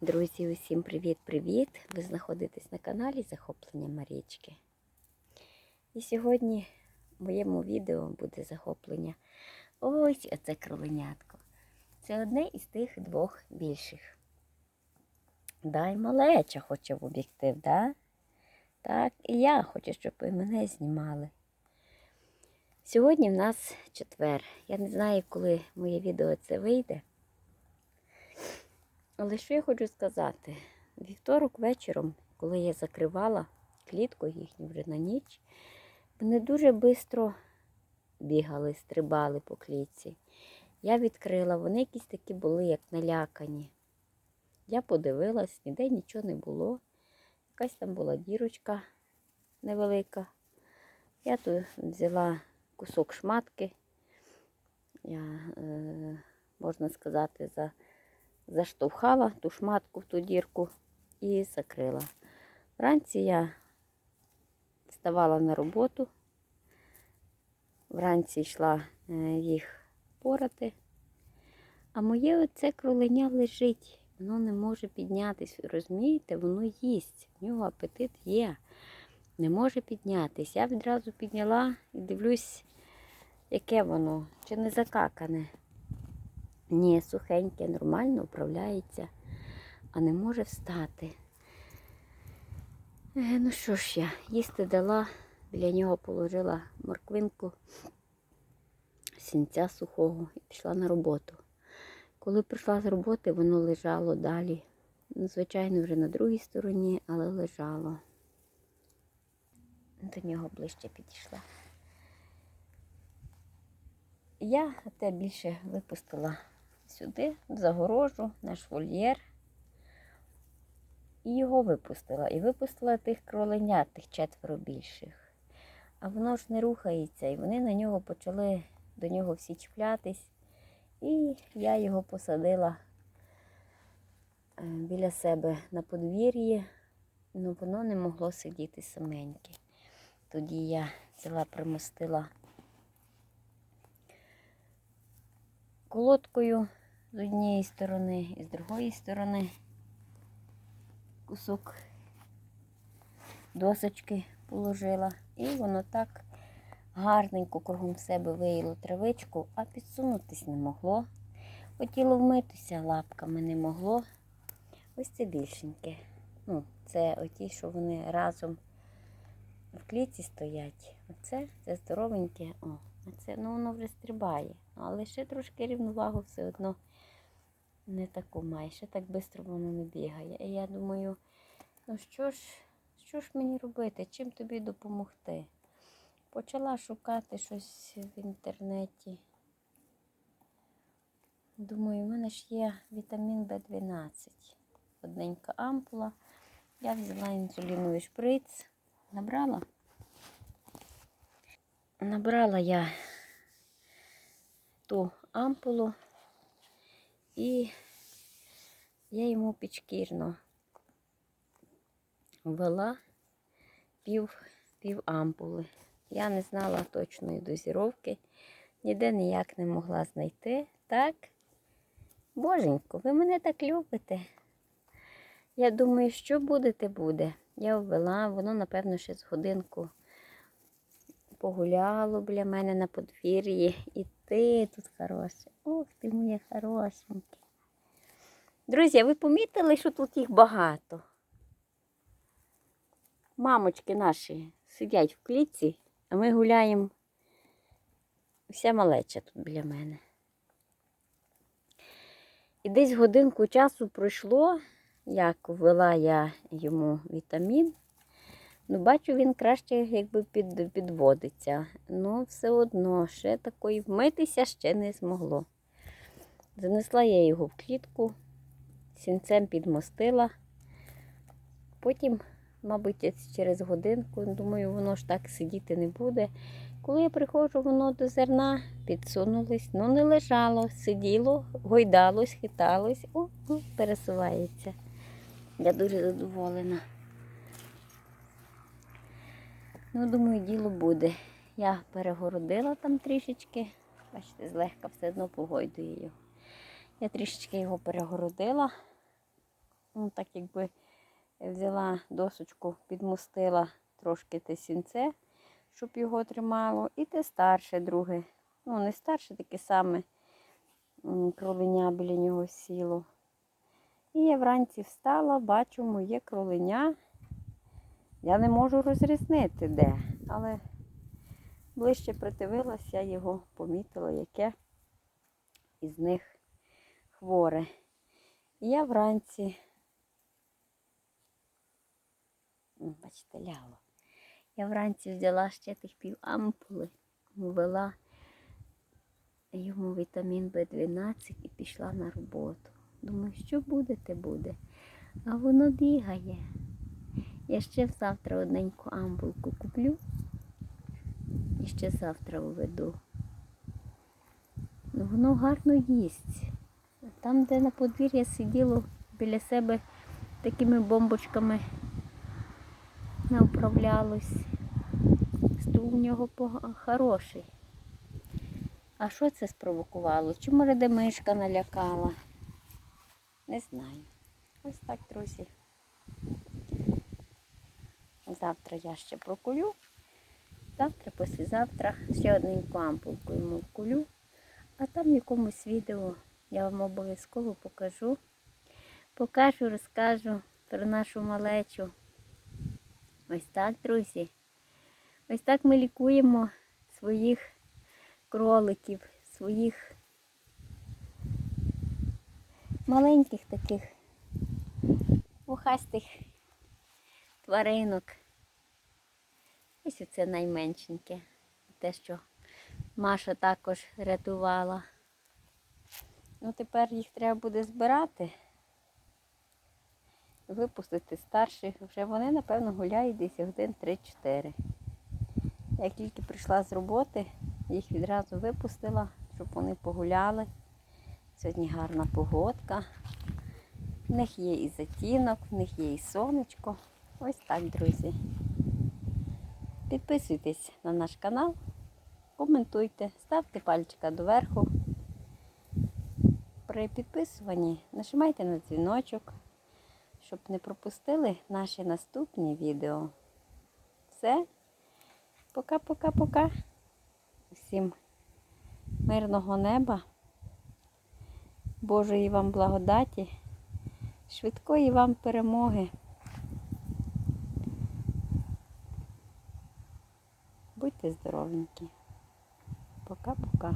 Друзі, усім привіт-привіт! Ви знаходитесь на каналі Захоплення Марічки. І сьогодні в моєму відео буде захоплення ось оце кроленятко. Це одне із тих двох більших. Дай малеча хоче в об'єктив, да? Так, і я хочу, щоб і мене знімали. Сьогодні в нас четвер. Я не знаю, коли моє відео це вийде. Але що я хочу сказати? Вівторок вечором, коли я закривала клітку їхню вже на ніч, вони дуже швидко бігали, стрибали по клітці. Я відкрила, вони якісь такі були, як налякані. Я подивилась, ніде нічого не було. Якась там була дірочка невелика. Я тут взяла кусок шматки. Я, е, можна сказати, за заштовхала ту шматку в ту дірку і закрила. Вранці я вставала на роботу, вранці йшла е, їх порати, а моє оце кроленя лежить, воно не може піднятись. Розумієте, воно їсть, в нього апетит є, не може піднятись. Я відразу підняла і дивлюсь, яке воно, чи не закакане. Ні, сухеньке, нормально управляється, а не може встати. Е, ну що ж я, їсти дала, біля нього положила морквинку, сінця сухого і пішла на роботу. Коли прийшла з роботи, воно лежало далі. Ну, Звичайно, вже на другій стороні, але лежало. До нього ближче підійшла. Я те більше випустила сюди, в загорожу, наш вольєр. І його випустила. І випустила тих кроленят, тих четверо більших. А воно ж не рухається, і вони на нього почали до нього всі чіплятись. І я його посадила е, біля себе на подвір'ї, але воно не могло сидіти саменьке. Тоді я взяла, примостила колодкою з однієї сторони і з другої сторони кусок досочки положила. І воно так гарненько кругом себе виїло травичку, а підсунутись не могло. Хотіло вмитися лапками не могло. Ось це більшеньке. Ну, це оті, що вони разом в клітці стоять. Оце це здоровеньке. О, оце, ну воно вже стрибає. Але ще трошки рівновагу все одно не таку має. Ще так швидко воно не бігає. І я думаю, ну що ж, що ж мені робити? Чим тобі допомогти? Почала шукати щось в інтернеті. Думаю, в мене ж є вітамін В12. Одненька ампула. Я взяла інсуліновий шприц, набрала. Набрала я ту ампулу і я йому підшкірно ввела пів, пів ампули. Я не знала точної дозіровки, ніде ніяк не могла знайти. Так, боженько, ви мене так любите. Я думаю, що будете буде. Я ввела, воно, напевно, ще з годинку погуляло біля мене на подвір'ї. І ти тут хороший. Ох, ти моє хорошеньке. Друзі, ви помітили, що тут їх багато? Мамочки наші сидять в клітці, а ми гуляємо. Вся малеча тут біля мене. І десь годинку часу пройшло, як ввела я йому вітамін. Ну, бачу, він краще якби під, підводиться. Ну, все одно, ще такої вмитися ще не змогло. Занесла я його в клітку, сінцем підмостила. Потім, мабуть, через годинку, думаю, воно ж так сидіти не буде. Коли я приходжу, воно до зерна підсунулось, ну не лежало, сиділо, гойдалось, хиталось, о, пересувається. Я дуже задоволена. Ну, думаю, діло буде. Я перегородила там трішечки. Бачите, злегка все одно погойдує його. Я трішечки його перегородила. ну так якби взяла досочку, підмостила трошки те сінце, щоб його тримало. І те старше друге. Ну, не старше, таке саме кроленя біля нього сіло. І я вранці встала, бачу моє кроленя. Я не можу розрізнити де, але ближче придивилась, я його помітила, яке із них хворе. І я вранці, бачите, ляло. Я вранці взяла ще тих пів ампули, ввела йому вітамін В12 і пішла на роботу. Думаю, що буде, те буде. А воно бігає. Я ще завтра одненьку амбулку куплю і ще завтра уведу. Ну, воно гарно їсть. Там, де на подвір'я сиділо біля себе такими бомбочками не управлялось. Стул у нього хороший. А що це спровокувало? Чи може де мишка налякала? Не знаю. Ось так, друзі. Завтра я ще прокулю. Завтра, післязавтра ще одненьку ампулку йому вкулю. А там в якомусь відео я вам обов'язково покажу. Покажу, розкажу про нашу малечу. Ось так, друзі. Ось так ми лікуємо своїх кроликів, своїх маленьких таких вухастих тваринок. Ось оце найменшеньке. Те, що Маша також рятувала. Ну, тепер їх треба буде збирати, випустити старших. Вже вони, напевно, гуляють десь годин 3-4. Як тільки прийшла з роботи, їх відразу випустила, щоб вони погуляли. Сьогодні гарна погодка. В них є і затінок, в них є і сонечко. Ось так, друзі. Підписуйтесь на наш канал, коментуйте, ставте пальчика доверху. При підписуванні нажимайте на дзвіночок, щоб не пропустили наші наступні відео. Все. Пока-пока-пока. Всім мирного неба, Божої вам благодаті, швидкої вам перемоги. Будьте здоровенькі. Пока-пока.